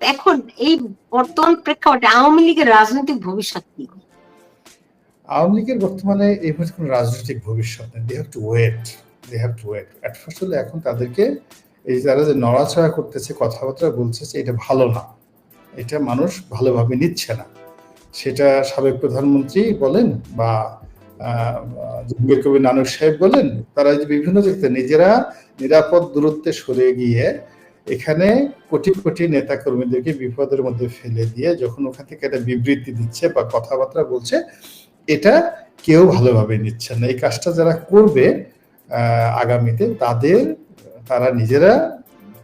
এখন এই বর্তমান প্রেক্ষাপটে আওয়ামী লীগের রাজনৈতিক ভবিষ্যৎ কি? আওয়ামী লীগের বর্তমানে এই কোনো রাজনৈতিক ভবিষ্যৎ they have to wait they have to wait at first হলে এখন তাদেরকে এই যারা যে নড়াচড়া করতেছে, কথাবার্তা বলছে যে এটা ভালো না। এটা মানুষ ভালোভাবে নিচ্ছে না। সেটা সাবেক প্রধানমন্ত্রী বলেন বা জঙ্গির কবি নানক সাহেব বলেন, তারা যে বিভিন্ন জায়গাতে নিজেরা নিরাপদ দূরত্বে সরে গিয়ে এখানে কোটি কোটি নেতা কর্মীদেরকে বিপদের মধ্যে ফেলে দিয়ে যখন ওখান থেকে একটা বিবৃতি দিচ্ছে বা কথাবার্তা বলছে এটা কেউ ভালোভাবে নিচ্ছে না। এই কাজটা যারা করবে আগামীতে তাদের তারা নিজেরা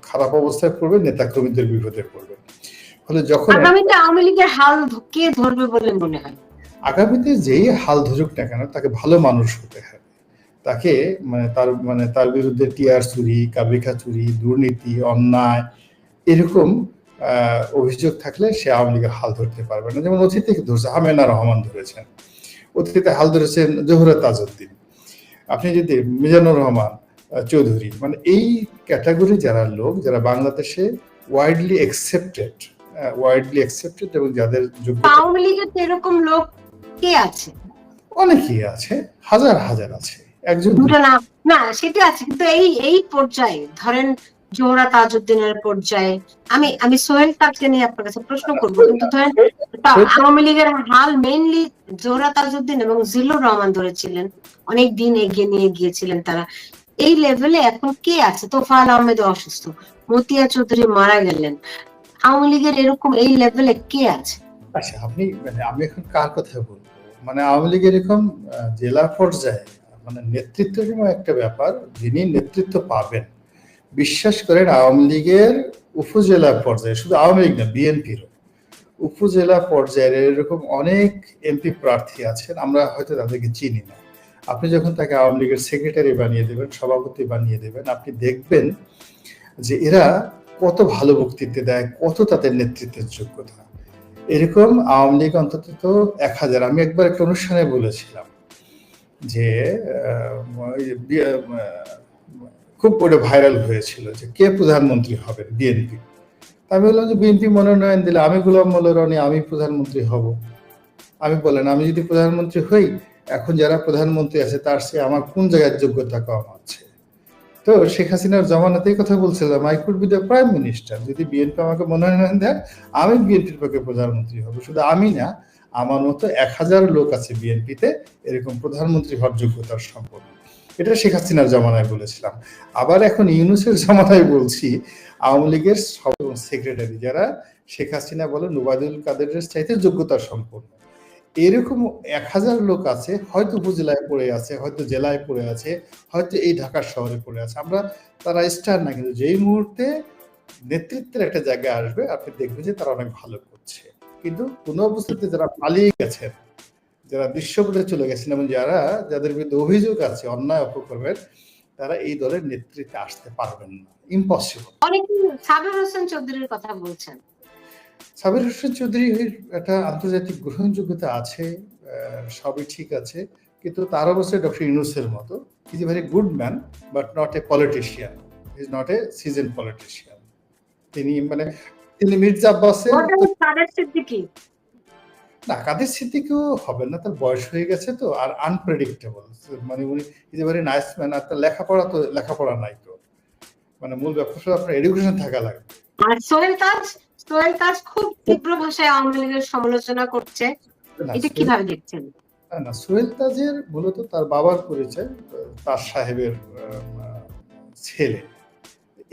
খারাপ অবস্থায় পড়বে নেতা কর্মীদের বিপদে পড়বে। ফলে যখন আগামীতে আওয়ামী লীগের হাল কে ধরবে বলে মনে হয়? আগামীতে যেই হাল ধরুক না কেন তাকে ভালো মানুষ হতে হবে। তাকে মানে তার মানে তার বিরুদ্ধে টিয়ার চুরি কাবিকা চুরি দুর্নীতি অন্যায় এরকম অভিযোগ থাকলে সে আওয়ামী লীগের হাল ধরতে পারবে না। যেমন অতীতে ধরছে? হামেনা রহমান ধরেছেন। অতীতে হাল ধরেছেন জহুরা তাজউদ্দিন। আপনি যদি মিজানুর রহমান চৌধুরী মানে এই ক্যাটাগরি যারা লোক যারা বাংলাদেশে ওয়াইডলি অ্যাকসেপ্টেড ওয়াইডলি অ্যাকসেপ্টেড এবং যাদের আওয়ামী লীগের এরকম লোক কে আছে? অনেকেই আছে হাজার হাজার আছে। একজন দুটো নাম না সেটা আছে কিন্তু এই এই পর্যায়ে ধরেন জোহরা তাজউদ্দিনের পর্যায়ে আমি আমি সোহেল তাজকে নিয়ে আপনার কাছে প্রশ্ন করব কিন্তু ধরেন আওয়ামী লীগের হাল মেইনলি জোহরা তাজউদ্দিন এবং জিল্লুর রহমান ধরেছিলেন অনেক দিন এগিয়ে নিয়ে গিয়েছিলেন তারা। এই লেভেলে এখন কে আছে? তোফাল আহমেদ অসুস্থ মতিয়া চৌধুরী মারা গেলেন। আওয়ামী লীগের এরকম এই লেভেলে কে আছে? আচ্ছা আপনি মানে আমি এখন কার কথা বলব? মানে আওয়ামী লীগের এরকম জেলা পর্যায়ে মানে নেতৃত্ব একটা ব্যাপার, যিনি নেতৃত্ব পাবেন। বিশ্বাস করেন আওয়ামী লীগের উপজেলা পর্যায়ে, শুধু আওয়ামী লীগ না, বিএনপিরও। উপজেলা পর্যায়ের এরকম অনেক এমপি প্রার্থী আছেন, আমরা হয়তো তাদেরকে চিনি না। আপনি যখন তাকে আওয়ামী লীগের সেক্রেটারি বানিয়ে দেবেন, সভাপতি বানিয়ে দেবেন, আপনি দেখবেন যে এরা কত ভালো বক্তৃত্ব দেয়, কত তাদের নেতৃত্বের যোগ্যতা। এরকম আওয়ামী লীগ অন্তত এক হাজার, আমি একবার একটা অনুষ্ঠানে বলেছিলাম যে খুব ওটা ভাইরাল হয়েছিল যে কে প্রধানমন্ত্রী হবেন? বিএনপি। আমি বললাম যে বিএনপি মনোনয়ন দিলে আমি গোলাম মোল্লা আমি প্রধানমন্ত্রী হব। আমি বলেন আমি যদি প্রধানমন্ত্রী হই, এখন যারা প্রধানমন্ত্রী আছে তার সে আমার কোন জায়গার যোগ্যতা কম আছে? তো শেখ হাসিনার জমানাতেই কথা বলছিলাম, I could be the prime minister. যদি বিএনপি আমাকে মনোনয়ন দেয়, আমি বিএনপির পক্ষে প্রধানমন্ত্রী হব। শুধু আমি না আমার মতো এক হাজার লোক আছে বিএনপিতে, এরকম প্রধানমন্ত্রী হওয়ার যোগ্যতার সম্পন্ন এটা শেখ হাসিনার জমানায় বলেছিলাম। আবার এখন ইউনুসের জমানায় বলছি, আওয়ামী লীগের সব সেক্রেটারি যারা, শেখ হাসিনা বলে নুবাদুল কাদেরের চাইতে যোগ্যতার সম্পন্ন। এরকম এক হাজার লোক আছে, হয়তো উপজেলায় পড়ে আছে, হয়তো জেলায় পড়ে আছে, হয়তো এই ঢাকার শহরে পড়ে আছে। আমরা তারা স্টার না, কিন্তু যেই মুহূর্তে নেতৃত্বের একটা জায়গায় আসবে, আপনি দেখবেন যে তারা অনেক ভালো। কিন্তু কোন অবস্থাতে যারা পালিয়ে গেছেন যারা বিশ্বপথে চলে গেছেন এবং যারা যাদের বিরুদ্ধে অভিযোগ আছে অন্যায় অপকর্মের তারা এই দলের নেতৃত্বে আসতে পারবেন না। ইম্পসিবল অনেকে সাবির হোসেন চৌধুরীর কথা বলছেন। সাবির হোসেন চৌধুরীর একটা আন্তর্জাতিক গ্রহণযোগ্যতা আছে সবই ঠিক আছে কিন্তু তার অবশ্যই ডক্টর ইউনুসের মতো। Is a very good man but not a politician is not a season politician তিনি মানে তিনি মির্জা আব্বাসের না কাদের সিদ্দিকেও হবে না তার বয়স হয়ে গেছে তো আর আনপ্রেডিক্টেবল মানে উনি নাইস ম্যান আর তার লেখাপড়া তো লেখাপড়া নাই তো। মানে মূল আপনার এডুকেশন থাকা লাগবে। আর সোহেল তাজ সোহেল তাজ খুব তীব্র ভাষায় আওয়ামী লীগের সমালোচনা করছে। এটা কীভাবে দেখছেন? না সোহেল তাজের মূলত তার বাবার পরিচয় তার সাহেবের ছেলে।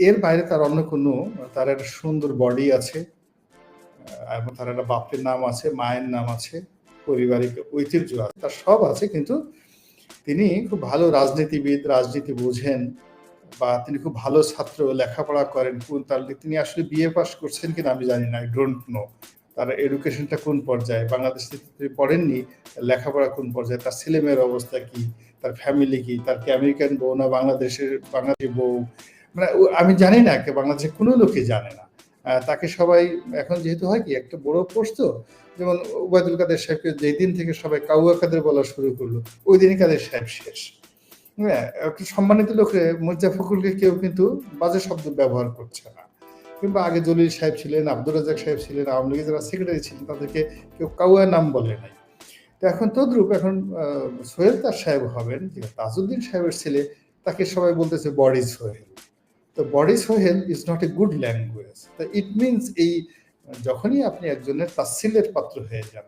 এর বাইরে তার অন্য কোনো, তার একটা সুন্দর বডি আছে এবং তার একটা বাপের নাম আছে, মায়ের নাম আছে, পারিবারিক ঐতিহ্য আছে, তার সব আছে, কিন্তু তিনি খুব ভালো রাজনীতিবিদ, রাজনীতি বোঝেন, বা তিনি খুব ভালো ছাত্র, লেখাপড়া করেন, কোন তার তিনি আসলে বিএ পাস করছেন কিনা আমি জানি না আই ডোন্ট নো তার এডুকেশনটা কোন পর্যায়ে? বাংলাদেশে তিনি পড়েননি, লেখাপড়া কোন পর্যায়ে? তার ছেলে মেয়ের অবস্থা কি? তার ফ্যামিলি কি? তার কি আমেরিকান বউ না বাংলাদেশের বাঙালি বউ? মানে আমি জানি না বাংলাদেশে কোনো লোকে জানে না। তাকে সবাই, এখন যেহেতু হয় কি, একটা বড় তো, যেমন ওবায়দুল কাদের সাহেবকে যেই দিন থেকে সবাই কাউয়া কাদের বলা শুরু করল, ওই দিনই কাদের সাহেব শেষ। হ্যাঁ সম্মানিত লোকে মির্জা ফখরুলকে কেউ কিন্তু বাজে শব্দ ব্যবহার করছে না। কিংবা আগে জলিল সাহেব ছিলেন, আব্দুর রাজাক সাহেব ছিলেন, আওয়ামী লীগের যারা সেক্রেটারি ছিলেন, তাদেরকে কেউ কাউয়া নাম বলে নাই। তো এখন তদ্রুপ, এখন সোহেল তার সাহেব হবেন তাজউদ্দিন সাহেবের ছেলে, তাকে সবাই বলতেছে বডি সোহেল। তো body Sohel is not a good language তো ইট মিনস এই যখনই আপনি একজনের তাচ্ছিল্যের পাত্র হয়ে যান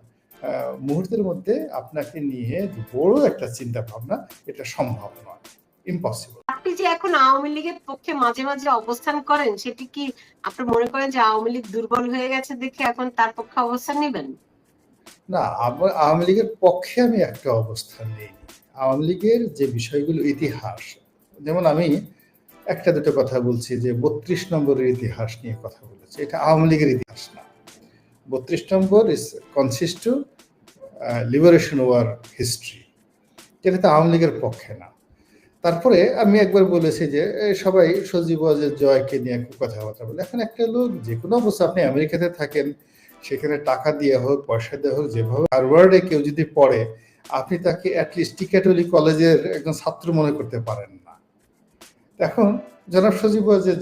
মুহূর্তের মধ্যে আপনাকে নিয়ে বড় একটা চিন্তা ভাবনা এটা সম্ভব নয়। ইম্পসিবল আপনি যে এখন আওয়ামী লীগের পক্ষে মাঝে মাঝে অবস্থান করেন সেটি কি আপনি মনে করেন যে আওয়ামী লীগ দুর্বল হয়ে গেছে দেখে এখন তার পক্ষে অবস্থান নেবেন? না আওয়ামী লীগের পক্ষে আমি একটা অবস্থান নেই আওয়ামী লীগের যে বিষয়গুলো ইতিহাস যেমন আমি একটা দুটো কথা বলছি যে বত্রিশ নম্বরের ইতিহাস নিয়ে কথা বলেছি। এটা আওয়ামী লীগের ইতিহাস না। বত্রিশ নম্বর is consist to liberation war history যেটা তো আওয়ামী লীগের পক্ষে না। তারপরে আমি একবার বলেছি যে সবাই সজীব জয়কে নিয়ে কথাবার্তা বলে। এখন একটা লোক যে কোনো অবস্থা, আপনি আমেরিকাতে থাকেন, সেখানে টাকা দিয়ে হোক, পয়সা দেওয়া হোক, যেভাবে হারওয়ার্ডে কেউ যদি পড়ে, আপনি তাকে অ্যাটলিস্ট টিকেটলি কলেজের একজন ছাত্র মনে করতে পারেন এখন জনাব সজীব যে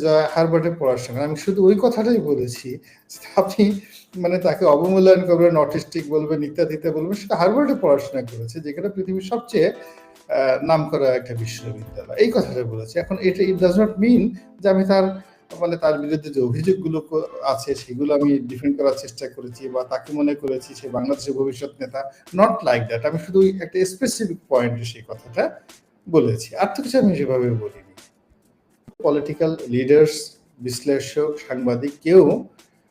পড়ার সময় আমি শুধু ওই কথাটাই বলেছি আপনি মানে তাকে অবমূল্যায়ন করবেন অটিস্টিক বলবেন ইত্যাদিতে বলবেন সেটা হারবার্ডে পড়াশোনা করেছে যেখানে পৃথিবীর সবচেয়ে আহ, নামকরা একটা বিশ্ববিদ্যালয়। এই কথাটা বলেছি। এখন এটা ইট ডাজ নট মিন যে আমি তার মানে তার বিরুদ্ধে যে অভিযোগগুলো আছে সেগুলো আমি ডিফেন্ড করার চেষ্টা করেছি বা তাকে মনে করেছি সে বাংলাদেশের ভবিষ্যৎ নেতা। নট লাইক দ্যাট আমি শুধু একটা স্পেসিফিক পয়েন্টে সেই কথাটা বলেছি। আর তো কিছু আমি সেভাবে বলিনি। পলিটিক্যাল লিডার্স বিশ্লেষক সাংবাদিক কেউ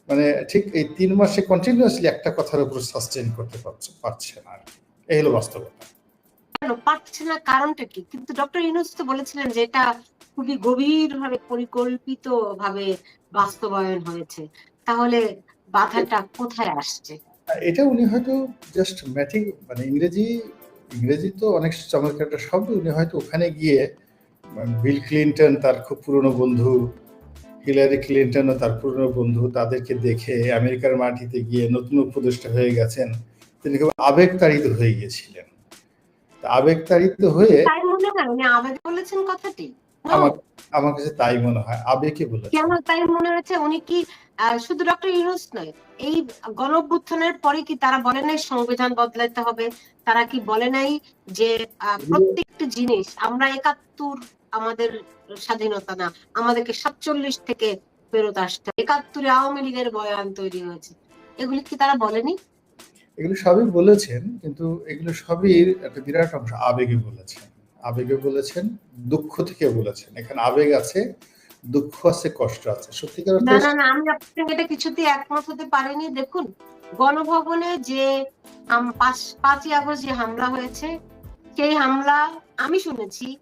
মানে ঠিক এই তিন মাসে কন্টিনিউয়াসলি একটা কথার উপর সাস্টেন করতে পারছে পারছে না এই হলো বাস্তবতা। কেন? পারছে না কারণটা কি? কিন্তু ডক্টর ইউনুস তো বলেছিলেন যে এটা খুবই গভীর ভাবে পরিকল্পিত ভাবে বাস্তবায়ন হয়েছে। তাহলে বাধাটা কোথায় আসছে? এটা উনি হয়তো জাস্ট ম্যাথিক মানে ইংরেজি ইংরেজি তো অনেক চমৎকার একটা শব্দ উনি হয়তো ওখানে গিয়ে বিল ক্লিনটন তার খুব পুরনো বন্ধু হিলারি ক্লিনটনও তার পুরনো বন্ধু তাদেরকে দেখে আমেরিকার মাটিতে গিয়ে নতুন উপদেষ্টা হয়ে গেছেন। তিনি খুব আবেগতাড়িত হয়ে গিয়েছিলেন। হয়ে মনে আবেগ বলেছেন কথাটি? আমার আমার কাছে তাই মনে হয়। আবেগে বলেছে কেন তাই মনে হচ্ছে? উনি কি শুধু ডক্টর ইউনুস নয় এই গণ অভ্যুত্থানের পরে কি তারা বলে নাই সংবিধান বদলাতে হবে? তারা কি বলে নাই যে প্রত্যেকটা জিনিস আমরা একাত্তর আমাদের স্বাধীনতা না আমাদেরকে সাতচল্লিশ থেকে ফেরত আসতে একাত্তরে আওয়ামী লীগের বয়ান তৈরি হয়েছে। এগুলি কি তারা বলেনি? এগুলো সবই বলেছেন কিন্তু এগুলো সবই একটা বিরাট অংশ আবেগে বলেছেন। আবেগে বলেছেন দুঃখ থেকে বলেছেন। এখানে আবেগ আছে দুঃখ আছে কষ্ট আছে। সত্যিকার না না না আমি আপনার এটা কিছুতেই একমত হতে পারিনি। দেখুন গণভবনে যে আম- পাঁচ- পাঁচই আগস্ট যে হামলা হয়েছে সেই হামলা আমি শুনেছি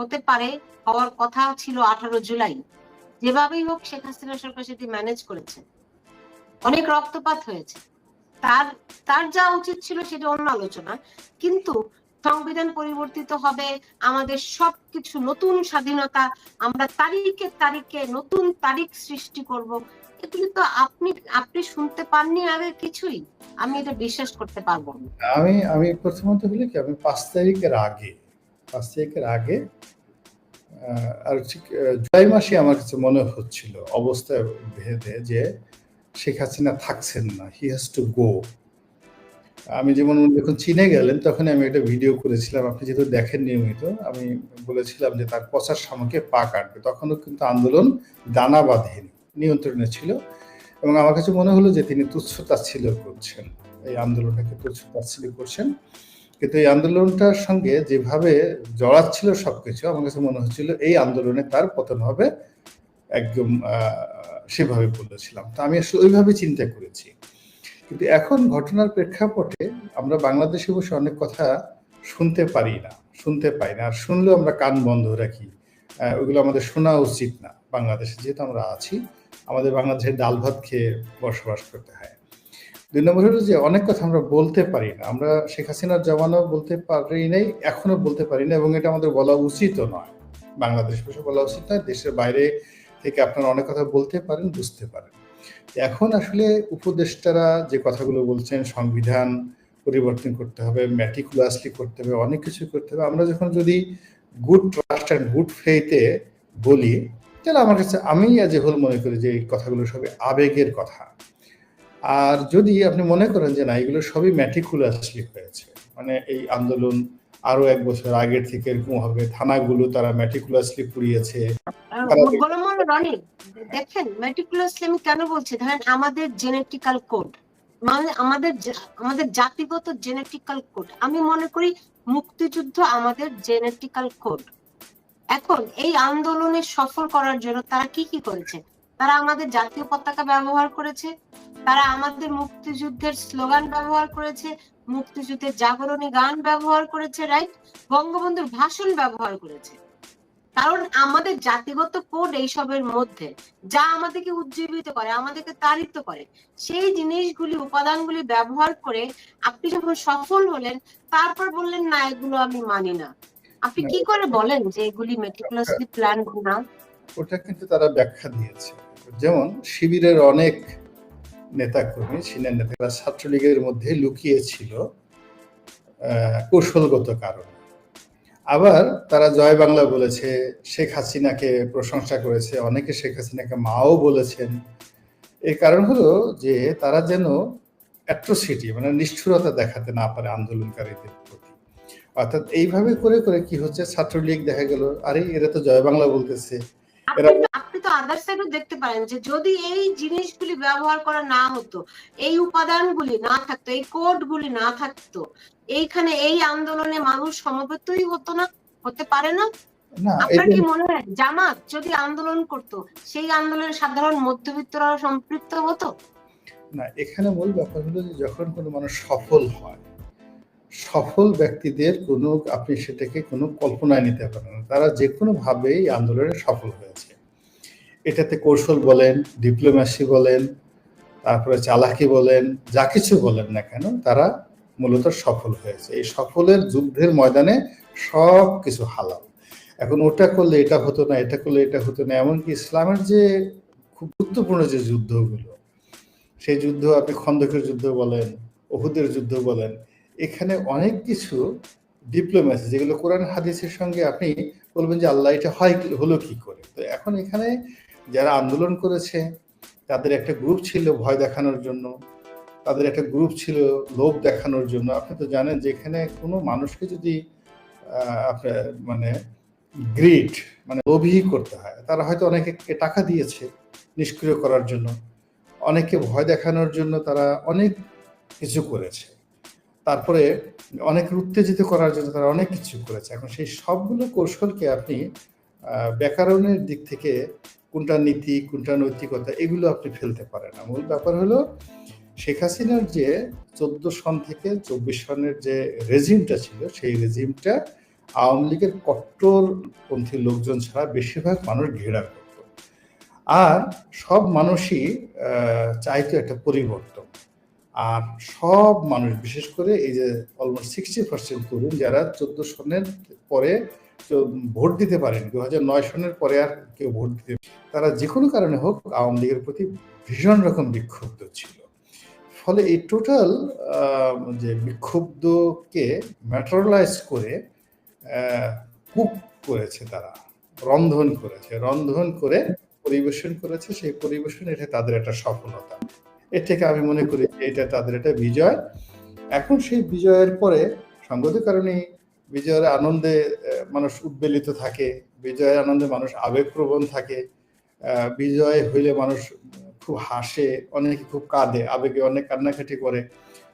হতে পারে হওয়ার কথা ছিল আঠারো জুলাই। যেভাবেই হোক, শেখ হাসিনা সরকার সেটি ম্যানেজ করেছে। অনেক রক্তপাত হয়েছে। তার তার যা উচিত ছিল সেটা অন্য আলোচনা। কিন্তু সংবিধান পরিবর্তিত হবে, আমাদের সবকিছু নতুন স্বাধীনতা, আমরা তারিখে তারিখে নতুন তারিখ সৃষ্টি করব, এগুলি তো আপনি আপনি শুনতে পাননি আগে কিছুই। আমি এটা বিশ্বাস করতে পারব না। আমি আমি প্রথমত হলে কি, আমি পাঁচ তারিখের আগে, পাঁচ তারিখের আগে আর ঠিক জুলাই মাসে আমার কাছে মনে হচ্ছিল অবস্থা ভেদে যে শেখ হাসিনা থাকছেন না হি হ্যাজ টু গো আমি যেমন যখন চীনে গেলেন তখন আমি একটা ভিডিও করেছিলাম, আপনি যেহেতু দেখেন নিয়মিত, আমি বলেছিলাম যে তার পচার সামকে পা কাটবে। তখনও কিন্তু আন্দোলন দানা বাঁধেন নিয়ন্ত্রণে ছিল এবং আমার কাছে মনে হলো যে তিনি তুচ্ছ তাচ্ছিল্য করছেন, এই আন্দোলনটাকে তুচ্ছ তাচ্ছিল্য করছেন। কিন্তু এই আন্দোলনটার সঙ্গে যেভাবে জড়াচ্ছিল সবকিছু, আমার কাছে মনে হচ্ছিল এই আন্দোলনে তার পতন হবে একদম সেভাবে বলেছিলাম। তো আমি আসলে ওইভাবে চিন্তা করেছি। কিন্তু এখন ঘটনার প্রেক্ষাপটে আমরা বাংলাদেশে বসে অনেক কথা শুনতে পারি না, শুনতে পাই না। আর শুনলেও আমরা কান বন্ধ রাখি। ওইগুলো আমাদের শোনা উচিত না। বাংলাদেশে যেহেতু আমরা আছি, আমাদের বাংলাদেশে ডাল ভাত খেয়ে বসবাস করতে হয়। দুই নম্বর হলো যে অনেক কথা আমরা বলতে পারি না। আমরা শেখ হাসিনার জমানো বলতে পারি নাই, এখনও বলতে পারি না এবং এটা আমাদের বলা উচিতও নয়। বাংলাদেশ বসে বলা উচিত নয়, দেশের বাইরে থেকে আপনারা অনেক কথা বলতে পারেন, বুঝতে পারেন। এখন আসলে উপদেষ্টারা যে কথাগুলো বলছেন, সংবিধান পরিবর্তন করতে হবে ম্যাটিকুলাসলি করতে হবে, অনেক কিছু করতে হবে, আমরা যখন যদি গুড ট্রাস্ট অ্যান্ড গুড ফেইতে বলি, তাহলে আমার কাছে আমি আজ ভুল মনে করি যে এই কথাগুলো সবই আবেগের কথা। আর যদি আপনি মনে করেন যে না, এগুলো সবই ম্যাটিকুলাসলি হয়েছে মানে এই আন্দোলন আরও এক বছর আগের থেকে এরকম হবে, থানাগুলো তারা ম্যাটিকুলাসলি পুড়িয়েছে। দেখেন মেটিকুলাসলি আমি কেন বলছি? ধরেন আমাদের জেনেটিক্যাল কোড মানে আমাদের আমাদের জাতিগত জেনেটিক্যাল কোড আমি মনে করি মুক্তিযুদ্ধ আমাদের জেনেটিক্যাল কোড এখন এই আন্দোলনে সফল করার জন্য তারা কি কি করেছে? তারা আমাদের জাতীয় পতাকা ব্যবহার করেছে তারা আমাদের মুক্তিযুদ্ধের স্লোগান ব্যবহার করেছে মুক্তিযুদ্ধের জাগরণী গান ব্যবহার করেছে রাইট বঙ্গবন্ধুর ভাষণ ব্যবহার করেছে। কারণ আমাদের জাতিগত কোড এইসবের মধ্যে যা আমাদেরকে উজ্জীবিত করে আমাদেরকে তাড়িত করে সেই জিনিসগুলি উপাদানগুলি ব্যবহার করে আপনি যখন সফল হলেন তারপর বললেন না এগুলো আমি মানি না। আপনি কি করে বলেন যে এগুলি মেটিকুলাসলি প্ল্যান না ওটা কিন্তু তারা ব্যাখ্যা দিয়েছে। যেমন শিবিরের অনেক নেতাকর্মী, সিনিয়র নেতারা ছাত্রলীগের মধ্যে লুকিয়ে ছিল কৌশলগত কারণ। আবার তারা জয় বাংলা বলেছে, শেখ হাসিনাকে প্রশংসা করেছে, অনেকে শেখ হাসিনাকে মাও বলেছেন। এর কারণ হলো যে তারা যেন অ্যাট্রোসিটি মানে নিষ্ঠুরতা দেখাতে না পারে আন্দোলনকারীদের প্রতি। অর্থাৎ এইভাবে করে করে কি হচ্ছে, ছাত্রলীগ দেখা গেল, আরে এরা তো জয় বাংলা বলতেছে। তো আদার সাইডও দেখতে পারেন যে যদি এই জিনিসগুলি ব্যবহার করা না হতো এই উপাদানগুলি না থাকতো এই কোডগুলি না থাকতো এইখানে এই আন্দোলনে মানুষ সমবেতই হতো না? হতে পারে না? আপনার কি মনে হয় জামাত যদি আন্দোলন করতো সেই আন্দোলনে সাধারণ মধ্যবিত্তরা সম্পৃক্ত হতো? না এখানে মূল ব্যাপার হলো যে যখন কোনো মানুষ সফল হয় সফল ব্যক্তিদের কোনো আপনি সেটাকে কোনো কল্পনায় নিতে পারেন না। তারা যে কোনো ভাবেই আন্দোলনে সফল হয়েছে। এটাতে কৌশল বলেন ডিপ্লোম্যাসি বলেন, তারপরে চালাকি বলেন, যা কিছু বলেন না কেন, তারা মূলত সফল হয়েছে। এই সফলের যুদ্ধের ময়দানে সব কিছু হালাল। এখন ওটা করলে এটা হতো না, এটা করলে এটা হতো না, এমনকি ইসলামের যে খুব গুরুত্বপূর্ণ যে যুদ্ধগুলো, সেই যুদ্ধ আপনি খন্দকের যুদ্ধ বলেন ওহুদের যুদ্ধ বলেন, এখানে অনেক কিছু ডিপ্লোম্যাসি যেগুলো কোরআন, হাদিসের সঙ্গে আপনি বলবেন যে আল্লাহ এটা হয় হলো কি করে? তো এখন এখানে যারা আন্দোলন করেছে, তাদের একটা গ্রুপ ছিল ভয় দেখানোর জন্য, তাদের একটা গ্রুপ ছিল লোভ দেখানোর জন্য। আপনি তো জানেন যে এখানে কোনো মানুষকে যদি আপনার মানে গ্রিড মানে লোভী করতে হয়, তারা হয়তো অনেকে টাকা দিয়েছে নিষ্ক্রিয় করার জন্য। অনেককে ভয় দেখানোর জন্য তারা অনেক কিছু করেছে। তারপরে অনেক উত্তেজিত করার জন্য তারা অনেক কিছু করেছে। এখন সেই সবগুলো কৌশলকে আপনি ব্যাকরণের দিক থেকে কোনটা নীতি, কোনটা নৈতিকতা, এগুলো আপনি ফেলতে পারেন না। মূল ব্যাপার হলো শেখ হাসিনার যে চোদ্দ সন থেকে চব্বিশ সনের যে রেজিমটা ছিল, সেই রেজিমটা আওয়ামী লীগের কট্টরপন্থী লোকজন ছাড়া বেশিরভাগ মানুষ ঘেরা করত। আর সব মানুষই চাইতো একটা পরিবর্তন। আর সব মানুষ, বিশেষ করে এই যে অলমোস্ট সিক্সটি পার্সেন্ট তরুণ, যারা চোদ্দ সনের পরে ভোট দিতে পারেন দু হাজার নয় সনের পরে আর কেউ ভোট দিতে তারা যে কোনো কারণে হোক আওয়ামী লীগের প্রতি ভীষণ রকম বিক্ষুব্ধ ছিল। ফলে এই টোটাল যে বিক্ষুব্ধকে ম্যাটারালাইজ করে কুক করেছে তারা, রন্ধন করেছে, রন্ধন করে পরিবেশন করেছে। সেই পরিবেশন এটা তাদের একটা সফলতা। এর থেকে আমি মনে করি এটা তাদের একটা বিজয়। এখন সেই বিজয়ের পরে সঙ্গত কারণে বিজয়ের আনন্দে মানুষ উদ্বেলিত থাকে, বিজয়ের আনন্দে মানুষ আবেগপ্রবণ থাকে বিজয় হইলে মানুষ খুব হাসে, অনেকে খুব কাঁদে, আবেগে অনেক কান্নাকাটি করে।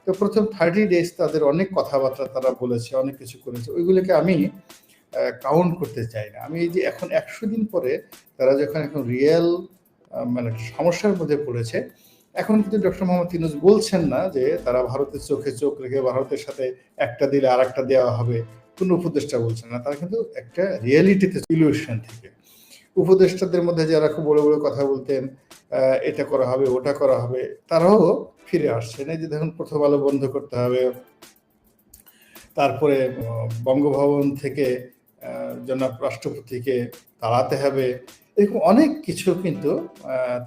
তো প্রথম থার্টি ডেজ তাদের অনেক কথাবার্তা তারা বলেছে, অনেক কিছু করেছে। ওইগুলোকে আমি কাউন্ট করতে চাই না। আমি এই যে এখন একশো দিন পরে তারা যখন এখন রিয়েল মানে সমস্যার মধ্যে পড়েছে, এখন কিন্তু ডক্টর মোহাম্মদ ইউনুস বলছেন না যে তারা ভারতের চোখে চোখ রেখে ভারতের সাথে একটা দিলে আর একটা দেওয়া হবে। কোন উপদেষ্টা বলছেন না, তারা কিন্তু একটা রিয়েলিটিতে সলিউশন থেকে। উপদেষ্টাদের মধ্যে যারা খুব বড় বড় কথা বলতেন এটা করা হবে, ওটা করা হবে, তারাও ফিরে আসছেন। এই যে দেখুন, প্রথম আলো বন্ধ করতে হবে, তারপরে বঙ্গভবন থেকে জনাব রাষ্ট্রপতিকে তাড়াতে হবে, এরকম অনেক কিছু কিন্তু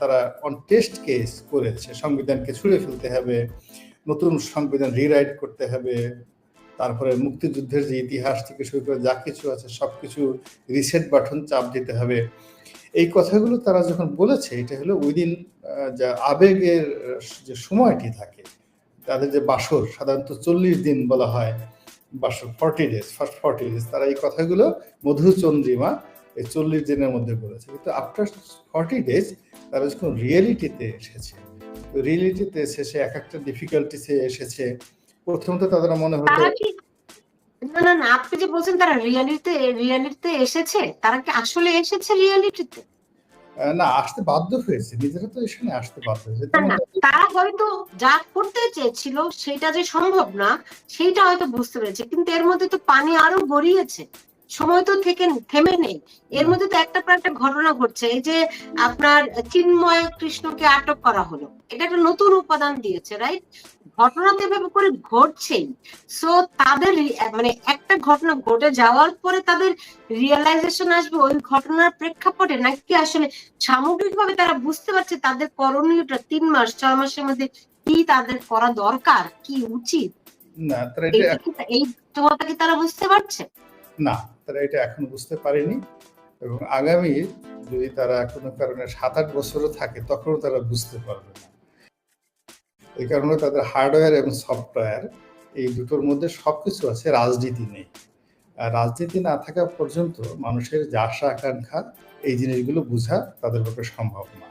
তারা অন টেস্ট কেস করেছে। সংবিধানকে ছুঁড়ে ফেলতে হবে, নতুন সংবিধান রিরাইট করতে হবে। তারপরে মুক্তিযুদ্ধের যে ইতিহাস থেকে শুরু করে যা কিছু আছে, সব কিছু রিসেট বাটন চাপ দিতে হবে। এই কথাগুলো তারা যখন বলেছে, এটা হলো উইদিন যা আবেগের, যে সময়টি থাকে, তাদের যে বাসর, সাধারণত চল্লিশ দিন বলা হয়, বাসর forty days first forty days তারা এই কথাগুলো মধুচন্দ্রিমা এই চল্লিশ দিনের মধ্যে বলেছে। কিন্তু আফটার ফর্টি ডেজ তারা যখন রিয়েলিটিতে এসেছে রিয়েলিটিতে এসেছে এক একটা ডিফিকাল্টিসে এসেছে প্রথমত তাদের মনে হতো না না না আপনি যে বলছেন তারা রিয়ালিটিতে রিয়ালিটিতে এসেছে তারা কি আসলে এসেছে রিয়ালিটিতে না আসতে বাধ্য হয়েছে। নিজেরা তো এখানে আসতে বাধ্য হয়েছে। তারা হয়তো যা করতে চেয়েছিল সেটা যে সম্ভব না সেইটা হয়তো বুঝতে পেরেছে। কিন্তু এর মধ্যে তো পানি আরও গড়িয়েছে। সময় তো থেকে থেমে নেই। এর মধ্যে তো একটা পর একটা ঘটনা ঘটছে। এই যে আপনার চিন্ময় কৃষ্ণকে আটক করা হলো। এটা একটা নতুন উপাদান দিয়েছে রাইট ঘটনা তো এভাবে করে ঘটছেই। সো তাদের মানে একটা ঘটনা ঘটে যাওয়ার পরে তাদের রিয়েলাইজেশন আসবে ওই ঘটনার প্রেক্ষাপটে নাকি আসলে সামগ্রিকভাবে তারা বুঝতে পারছে তাদের করণীয়টা তিন মাস ছয় মাসের মধ্যে কি তাদের করা দরকার কি উচিত? না এই তোমাটা কি তারা বুঝতে পারছে? না তারা এটা এখন বুঝতে পারেনি। এবং আগামী যদি তারা কোনো কারণে সাত আট বছরও থাকে তখনও তারা বুঝতে পারবে না। এই কারণে তাদের হার্ডওয়্যার এবং সফটওয়্যার এই দুটোর মধ্যে সব কিছু আছে, রাজনীতি নেই। আর রাজনীতি না থাকা পর্যন্ত মানুষের যা আশা আকাঙ্ক্ষা এই জিনিসগুলো বোঝা তাদের পক্ষে সম্ভব না।